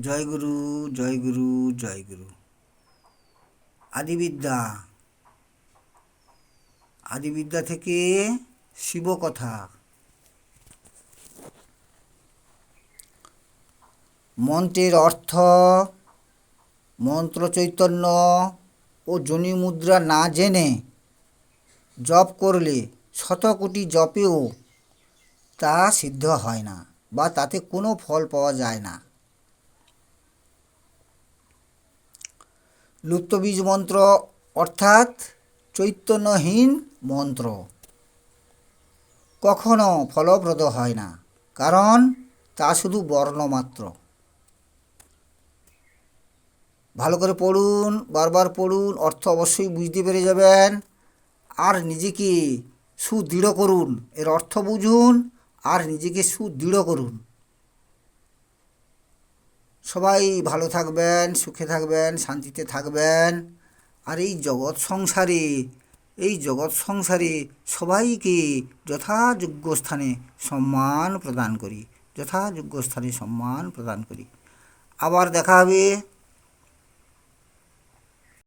জয় গুরু জয় গুরু জয় গুরু। আদিবিদ্যা। আদিবিদ্যা থেকে শিবকথা। মন্ত্রের অর্থ, মন্ত্র চৈতন্য ও জনি মুদ্রা না জেনে জপ করলে শত কোটি জপেও তা সিদ্ধ হয় না বা তাতে কোনো ফল পাওয়া যায় না। লুপ্তবীজ মন্ত্র অর্থাৎ চৈতন্যহীন মন্ত্র। কখনো ফলপ্রদ হয় না, কারণ তা শুধু বর্ণমাত্র ভালো করে পড়ুন, বারবার পড়ুন, অর্থ অবশ্যই বুঝতে পেরে যাবেন। আর নিজেকে সুদৃঢ় করুন, এর অর্থ বুঝুন, আর নিজেকে সুদৃঢ় করুন। সবাই ভালো থাকবেন, সুখে থাকবেন, শান্তিতে থাকবেন। আর এই জগৎ সংসারে, এই জগৎ সংসারে সবাইকে যথাযোগ্য স্থানে সম্মান প্রদান করি, যথাযোগ্য স্থানে সম্মান প্রদান করি। আবার দেখা হবে।